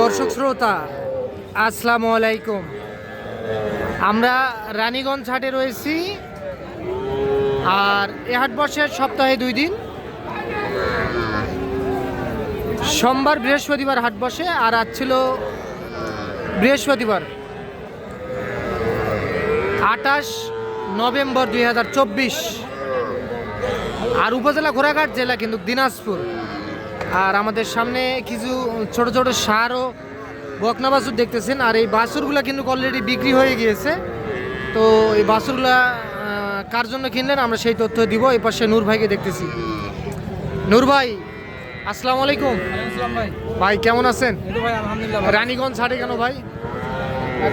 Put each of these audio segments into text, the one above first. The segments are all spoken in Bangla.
দর্শক শ্রোতা, আসসালামু আলাইকুম। আমরা রানীগঞ্জ হাটে রয়েছি, আর এ হাট বসে সপ্তাহে দুই দিন। সোমবার বৃহস্পতিবার হাট বসে, আর আজ ছিল বৃহস্পতিবার, আঠাশ নভেম্বর দুই হাজার চব্বিশ। আর উপজেলা ঘোড়াঘাট জেলা কিন্তু দিনাজপুর। আর আমাদের সামনে কিছু ছোট ছোট সার ও বকনা বাছুর দেখতেছেন। আর এই বাছুরগুলো কিন্তু অলরেডি বিক্রি হয়ে গিয়েছে। তো এই বাছুরগুলা কার জন্য কিনলেন? আমরা সেই তথ্য দিব। এই পাশে নূর ভাইকে দেখতেছি। নূর ভাই আসসালামু আলাইকুম। ভাই। ভাই কেমন আছেন? রানীগঞ্জ ছাড়ে কেন ভাই?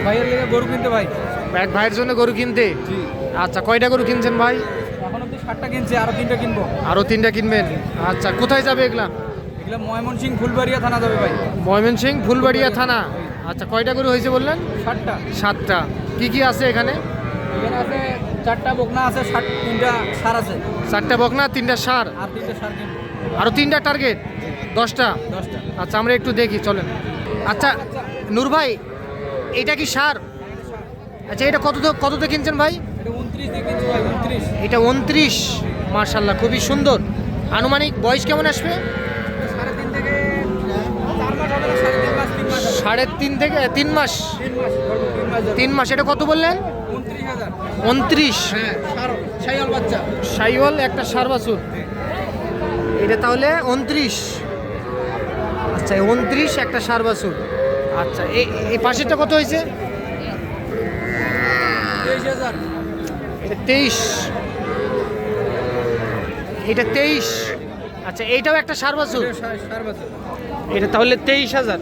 ভাইয়ের লেগে গরু কিনতে ভাই। এক ভাইয়ের জন্য গরু কিনতে? আচ্ছা কয়টা গরু কিনছেন ভাই? এখন অব্দি ষাটটা কিনছি আরও তিনটা কিনবো। আরও তিনটা কিনবেন। আচ্ছা কোথায় যাবে এগুলা? এগুলো ময়মনসিং ফুলবাড়িয়া থানা যাবে ভাই। ময়মনসিং ফুলবাড়িয়া থানা। আচ্ছা কয়টা গরু হয়েছে বললেন? ষাটটা সাতটা। কি কি আছে এখানে? এখানে আছে চারটা বকনা আছে ষাট তিনটা সার আছে। চারটা বকনা তিনটা সার? আর তিনটা সার আরও তিনটা টার্গেট? দশটা? দশটা। আচ্ছা আমরা একটু দেখি চলেন। আচ্ছা নূর ভাই এটা কি সার? আচ্ছা এটা কত কততে কিনছেন ভাই? এটা উনত্রিশ মার্শাল্লাহ খুবই সুন্দর। আনুমানিক বয়স কেমন আসবে? সাড়ে তিন থেকে তিন মাস? তিন মাস এটা কত বললেন? উনত্রিশ হ্যাঁ সাইওয়াল একটা সার বাছুর। এটা তাহলে উনত্রিশ। আচ্ছা উনত্রিশ একটা সার বাছুর। আচ্ছা এই পাশেরটা কত হয়েছে? তেইশ এটা তেইশ। আচ্ছা এইটাও একটা সার বাছুর। এটা তাহলে তেইশ হাজার।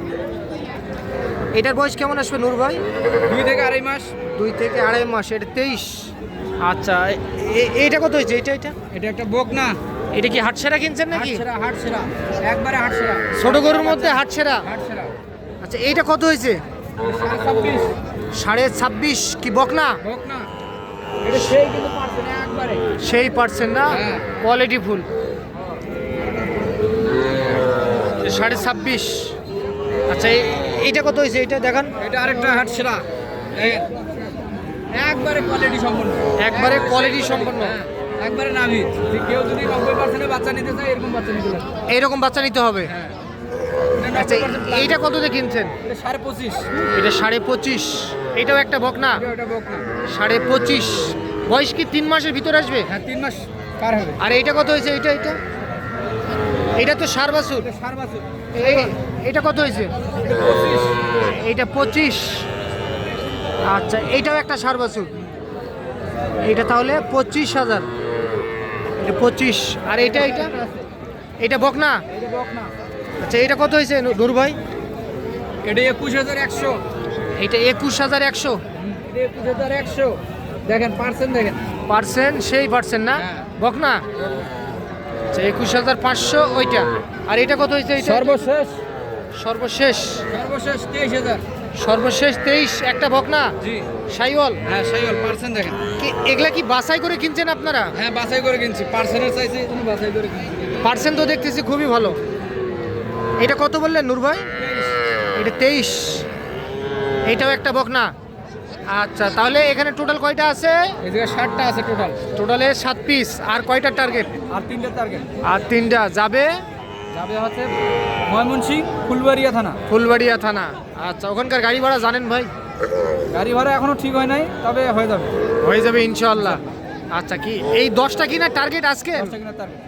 এটার বয়স কেমন আসবে নূর ভাই? দুই থেকে আড়াই মাস। দুই থেকে আড়াই মাস এটা তেইশ। আচ্ছা এইটা কত হয়েছে? এটা এটা এটা একটা বকনা। এটা কি হাটসেরা কিনছেন নাকি? হাটছেরা একবারে হাটছেরা ছোট গরুর মধ্যে হাটসেরা হাটছেরা আচ্ছা এইটা কত হয়েছে? সাড়ে ছাব্বিশ। সাড়ে ছাব্বিশ কি বকনা? বকনা। এটা সেই কিন্তু পারছে না একবারে। সেই পার্সেন্ট না। Quality full. সাড়ে ছাব্বিশ। আচ্ছা এইটা কত হয়েছে? এটা দেখান। এটা আরেকটা হাটছেরা দেখেন একবারে কোয়ালিটি সম্পন্ন। একবারে কোয়ালিটি সম্পন্ন। হ্যাঁ, একবারে নামি কেউ যদি নব্বই পার্সেন্টের বাচ্চা নিতে চায় এরকম বাচ্চা নিতে পারে। এইরকম বাচ্চা নিতে হবে? হ্যাঁ। আচ্ছা এইটা কততে কিনছেন? এটা সাড়ে পঁচিশ। এটা সাড়ে পঁচিশ। এটাও একটা বকনা? এটা সাড়ে পঁচিশ। বয়স কি তিন মাসের ভিতরে আসবে? হ্যাঁ তিন মাস পার হবে। আর এইটা কত হয়েছে? এইটা এটা এটা তো সার বাছুর। এটা সার এটা কত হয়েছে? এটা এইটা পঁচিশ। আচ্ছা এইটাও একটা সার বাছুর এইটা তাহলে পঁচিশ হাজার। এটা পঁচিশ। আর এইটা এইটা? এটা বকনা? এটা আচ্ছা এটা কত হয়েছে নূর ভাই? এটা একুশ হাজার একশো। এইটা একুশ হাজার একশো। এটা একুশ হাজার একশো। দেখেন পার্সেন্ট দেখেন? পার্সেন্ট সেই পার্সেন্ট না? হ্যাঁ। বকনা? আচ্ছা একুশ হাজার পাঁচশো ওইটা। আর এটা কত হয়েছে সর্বশেষ? সর্বশেষ। সর্বশেষ তেইশ হাজার। সর্বশেষ তেইশ একটা বকনা? জি। সাইওয়াল হ্যাঁ সাইওয়াল পার্সেন্ট দেখেন। কি এগুলা কি বাছাই করে কিনছেন আপনারা? হ্যাঁ বাছাই করে কিনছি। পার্সেন্টের চাইছে বাছাই করে কিনছি। পার্সেন্ট তো দেখতেছি খুবই ভালো। এটা কত বললেন নূর ভাই? এটা তেইশ। এটাও একটা বকনা। আচ্ছা তাহলে এখানে টোটাল কয়টা আছে? জায়গায় ষাটটা আছে টোটাল টোটালে সাত পিস আর কয়টা টার্গেট আর তিনটা টার্গেট আর তিনটা। যাবে? যাবে হচ্ছে ময়মনসিং ফুলবাড়িয়া থানা। ফুলবাড়িয়া থানা। আচ্ছা ওখানকার গাড়ি ভাড়া জানেন ভাই? গাড়ি ভাড়া এখনও ঠিক হয় নাই তবে হয়ে যাবে। হয়ে যাবে ইনশাল্লাহ আচ্ছা কি এই দশটা কিনা টার্গেট আজকে?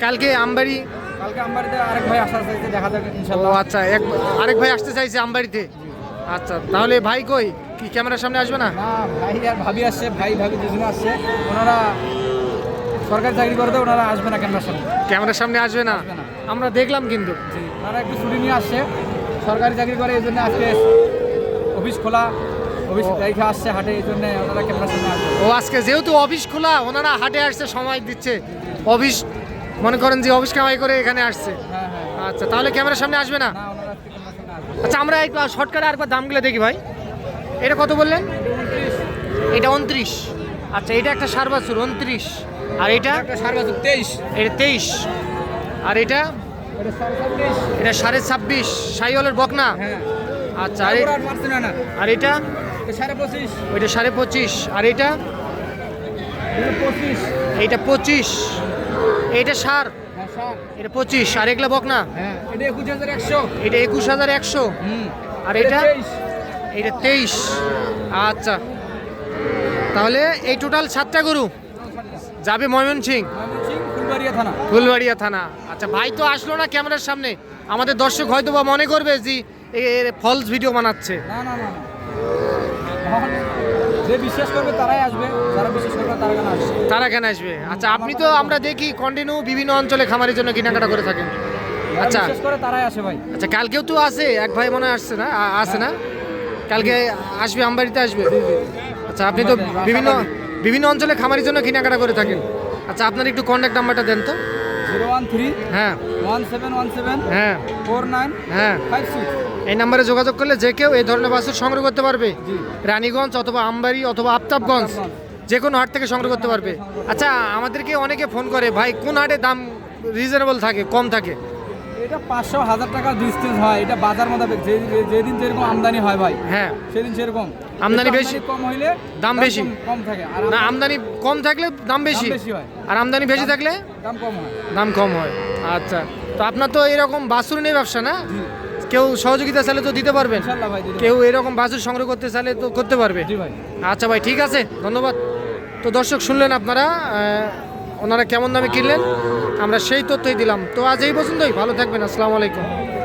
কালকে আমবাড়ি? কালকে আমবাড়িতে আরেক ভাই আসার চাইছে দেখা যাবে ইনশাল্লাহ আচ্ছা এক আরেক ভাই আসতে চাইছে আমবাড়িতে। আচ্ছা তাহলে ভাই কই? কি ক্যামেরার সামনে আসবে না? না ভাই আর ভাবি আসছে ভাই ভাবি দুজনে আসছে। ওনারা সরকারি চাকরি করে তো ওনারা আসবে না ক্যামেরার সামনে। ক্যামেরার সামনে আসবে না? আমরা দেখলাম কিন্তু। ওনারা একটু ছুটি নিয়ে আসছে। সরকারি চাকরি করে এই জন্য আজকে অফিস খোলা অফিস। রেখে আসছে হাটে এই জন্য ওনারা ক্যামেরার সামনে আসবে। ও আজকে যেহেতু অফিস খোলা ওনারা হাটে আসছে সময় দিচ্ছে। অফিস মনে করেন যে অফিস কামাই করে এখানে আসছে। হ্যাঁ হ্যাঁ আচ্ছা তাহলে ক্যামেরার সামনে আসবে না? আচ্ছা আমরা একটু শর্টকাটে আরেকবার দামগুলো দেখি ভাই। এটা কত বললেন? এটা উনত্রিশ। আচ্ছা এটা একটা সার বাছুর উনত্রিশ। আর এটা? তেইশ। এটা তেইশ। আর এটা? এটা সাড়ে ছাব্বিশ। সাইওয়ালের বকনা? হ্যাঁ। আচ্ছা আর এটা? সাড়ে পঁচিশ। ওইটা সাড়ে পঁচিশ। আর এটা? এইটা পঁচিশ। এইটা সার? হ্যাঁ এটা পঁচিশ। আর এগুলা বক না হ্যাঁ এটা একুশ হাজার একশো। আর এটা এটা তেইশ। আচ্ছা। তাহলে এই টোটাল সাতটা গরু। যাবে ময়মনসিং? ফুলবাড়িয়া থানা। ফুলবাড়িয়া থানা। আচ্ছা ভাই তো আসলো না ক্যামেরার সামনে। আমাদের দর্শক হয়তো বা মনে করবে যে ফলস ভিডিও বানাচ্ছে। না না না না। যে বিশ্বাস করবে তারাই আসবে। যারা বিশ্বাস করবে তারা কেন আসবে। তারা কেন আসবে। আচ্ছা আপনি তো আমরা দেখি কন্টিনিউ বিভিন্ন অঞ্চলে খামারের জন্য কেনাকাটা করে থাকেন। আচ্ছা। বিশ্বাস করে তারাই আসে ভাই। আচ্ছা কালকেও তো আছে। এক ভাই মনে হয় আসছে না? আসে না? কালকে আসবে আমবাড়িতে আসবে। আচ্ছা আপনি তো বিভিন্ন বিভিন্ন অঞ্চলে খামারের জন্য কেনাকাটা করে থাকেন। আচ্ছা আপনার একটু কন্ট্যাক্ট নাম্বারটা দেন তো। জিরো ওয়ান থ্রি হ্যাঁ। ওয়ান সেভেন ওয়ান সেভেন হ্যাঁ। ফোর নাইন হ্যাঁ। ফাইভ সিক্স এই নাম্বারে যোগাযোগ করলে যে কেউ এই ধরনের বাছুর সংগ্রহ করতে পারবে। রানীগঞ্জ অথবা আমবাড়ি অথবা আফতাবগঞ্জ। যে কোনো হাট থেকে সংগ্রহ করতে পারবে। আচ্ছা আমাদেরকে অনেকে ফোন করে ভাই কোন হাটে দাম রিজনেবল থাকে কম থাকে? এটা পাঁচশো হাজার টাকা ডিস্টেন্স হয়। এটা বাজার মোতাবেক যেদিন যেরকম আমদানি হয় ভাই হ্যাঁ। সেদিন সেরকম। আমদানি বেশি? কম হইলে দাম বেশি? কম- থাকে। আর না আমদানি কম থাকলে দাম বেশি। আর আমদানি বেশি থাকলে দাম কম হয়। দাম কম হয়। আচ্ছা। তো আপনার তো এরকম বাছুর নেই ব্যবসা না? কেউ সহযোগিতা চাইলে তো দিতে পারবেন। কেউ এরকম বাছুর সংগ্রহ করতে চাইলে তো করতে পারবে। আচ্ছা ভাই ঠিক আছে। ধন্যবাদ। তো দর্শক শুনলেন আপনারা ওনারা কেমন দামে কিনলেন? আমরা সেই তথ্যই দিলাম। তো আজ এই পর্যন্তই। ভালো থাকবেন। আসসালামু আলাইকুম।